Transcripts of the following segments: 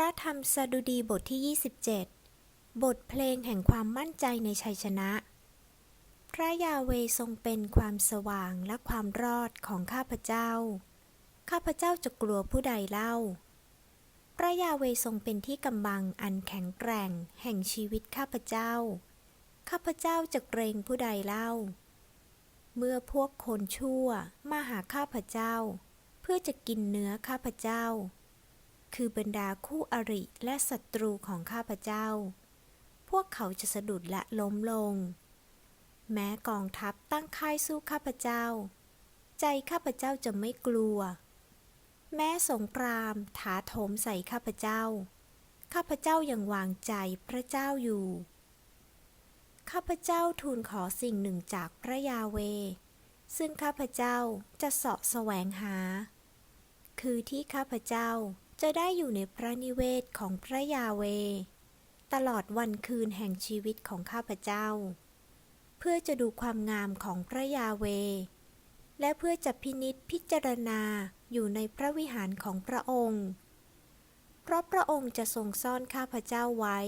ระธรรมสดุดีบทที่ 27 บทเพลงแห่งความมั่นใจในชัยชนะ พระยาเวทรงเป็นความสว่างและความรอดของข้าพเจ้า ข้าพเจ้าจะกลัวผู้ใดเล่า พระยาเวทรงเป็นที่กำบังอันแข็งแกร่ง แห่งชีวิตข้าพเจ้า ข้าพเจ้าจะเกรงผู้ใดเล่า เมื่อพวกคนชั่วมาหาข้าพเจ้า เพื่อจะกินเนื้อข้าพเจ้า คือบรรดาคู่อริและศัตรูของข้าพเจ้า พวกเขาจะสะดุดและล้มลง แม้กองทัพตั้งค่ายสู้ข้าพเจ้า ใจข้าพเจ้าจะไม่กลัว แม้สงครามถาโถมใส่ข้าพเจ้า ข้าพเจ้ายังวางใจพระเจ้าอยู่ ข้าพเจ้าทูลขอสิ่งหนึ่งจากพระยาเว ซึ่งข้าพเจ้าจะเสาะแสวงหา คือที่ข้าพเจ้า จะได้อยู่ในพระนิเวศของพระยาเว ตลอดวันคืนแห่งชีวิตของข้าพเจ้า เพื่อจะดูความงามของพระยาเว และเพื่อจะพินิษพิจารณาอยู่ในพระวิหารของพระองค์ เพราะพระองค์จะทรงซ่อนข้าพเจ้าไว้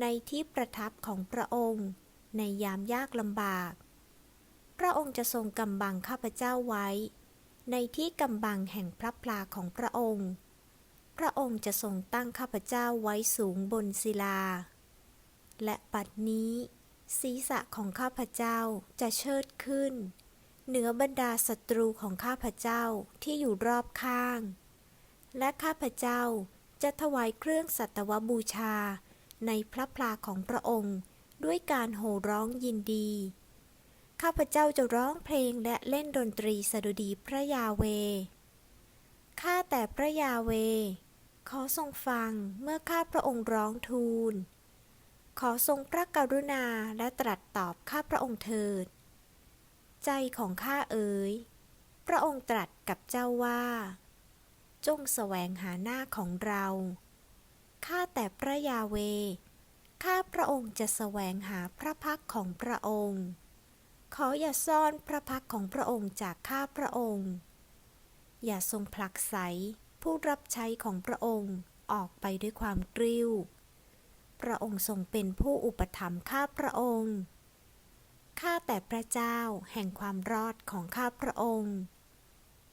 ในที่ประทับของพระองค์ ในยามยากลำบาก พระองค์จะทรงกำบังข้าพเจ้าไว้ ในที่กำบังแห่งพระพลาของพระองค์ พระองค์จะทรงตั้งข้าพเจ้าไว้สูงบนศิลา และปัดนี้ ศีรษะของข้าพเจ้าจะเชิดขึ้น เหนือบรรดาศัตรูของข้าพเจ้าที่อยู่รอบข้าง และข้าพเจ้าจะถวายเครื่องสัตวบูชาในพระพลาของพระองค์ด้วยการโห่ร้องยินดี ข้าพเจ้าจะร้องเพลงและเล่นดนตรีสดุดีพระยาเวข้าแต่พระยาเว ขอทรงฟังเมื่อข้าพระองค์ร้องทูล ขอทรงพระกรุณาและตรัสตอบข้าพระองค์เถิด ใจของข้าเอ๋ย พระองค์ตรัสกับเจ้าว่า จงแสวงหาหน้าของเรา ข้าแต่พระยาเว ข้าพระองค์จะแสวงหาพระพักของพระองค์ ขออย่าซ่อนพระพักของพระองค์จากข้าพระองค์ อย่าทรงผลักไส ผู้รับใช้ของพระองค์ออกไปด้วยความกริ้ว พระองค์ทรงเป็นผู้อุปถัมภ์ข้าพระองค์ข้าแต่พระเจ้าแห่งความรอดของข้าพระองค์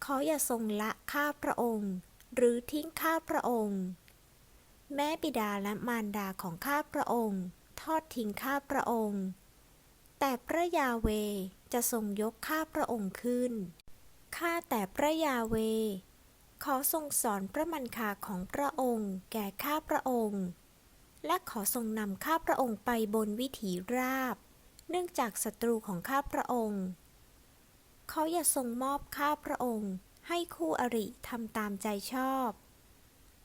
ขออย่าทรงละข้าพระองค์ หรือทิ้งข้าพระองค์ แม้บิดาและมารดาของข้าพระองค์ ทอดทิ้งข้าพระองค์ แต่พระยาเวจะทรงยกข้าพระองค์ขึ้น ข้าแต่พระยาเว ขอทรงสอนพระมันคาของพระองค์ แก่ข้าพระองค์ และขอทรงนำข้าพระองค์ไปบนวิถีราบ เนื่องจากศัตรูของข้าพระองค์เขาอย่าทรงมอบข้าพระองค์ให้คู่อริทำตามใจชอบ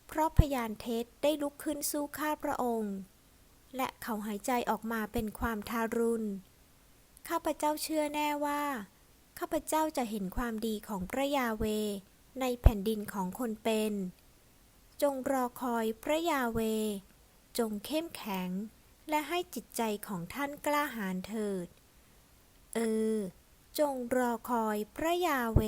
เพราะพยานเท็จได้ลุกขึ้นสู้ข้าพระองค์ และเขาหายใจออกมาเป็นความทารุณ ข้าพเจ้าเชื่อแน่ว่า ข้าพเจ้าจะเห็นความดีของพระยาเว ในแผ่นดินของคนเป็น จงรอคอยพระยาเว จงเข้มแข็ง และให้จิตใจของท่านกล้าหาญเถิด เออ จงรอคอยพระยาเว